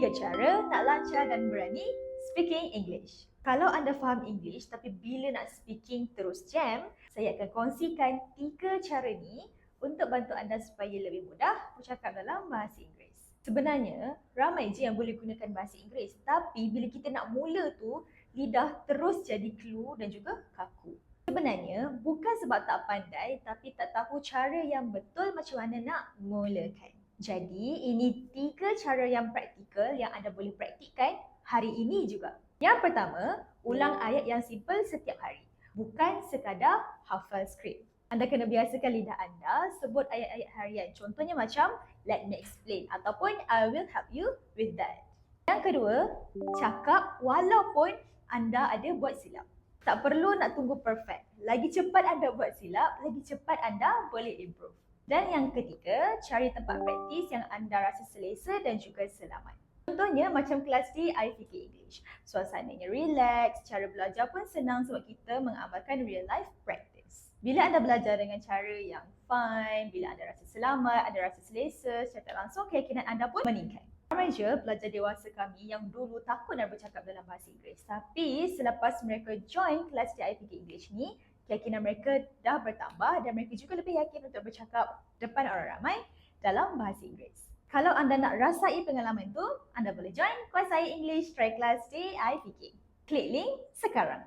Tiga cara nak lancar dan berani speaking English. Kalau anda faham English tapi bila nak speaking terus jam, saya akan kongsikan tiga cara ni untuk bantu anda supaya lebih mudah bercakap dalam bahasa Inggeris. Sebenarnya, ramai je yang boleh gunakan bahasa Inggeris tapi bila kita nak mula tu, lidah terus jadi clue dan juga kaku. Sebenarnya, bukan sebab tak pandai tapi tak tahu cara yang betul macam mana nak mulakan. Jadi, ini tiga cara yang praktikal yang anda boleh praktikkan hari ini juga. Yang pertama, ulang ayat yang simple setiap hari. Bukan sekadar hafal skrip. Anda kena biasakan lidah anda sebut ayat-ayat harian. Contohnya macam, let me explain ataupun I will help you with that. Yang kedua, cakap walaupun anda ada buat silap. Tak perlu nak tunggu perfect. Lagi cepat anda buat silap, lagi cepat anda boleh improve. Dan yang ketiga, cari tempat praktis yang anda rasa selesa dan juga selamat. Contohnya macam kelas di IFK English. Suasananya relax, cara belajar pun senang sebab kita mengamalkan real life practice. Bila anda belajar dengan cara yang fun, bila anda rasa selamat, anda rasa selesa, secara langsung keyakinan anda pun meningkat. Ramai je pelajar dewasa kami yang dulu takut nak bercakap dalam bahasa Inggeris. Tapi selepas mereka join kelas di IPK English ni, keyakinan mereka dah bertambah dan mereka juga lebih yakin untuk bercakap depan orang ramai dalam bahasa Inggeris. Kalau anda nak rasai pengalaman tu, anda boleh join Kuasai English Try Class di IPK. Klik link sekarang.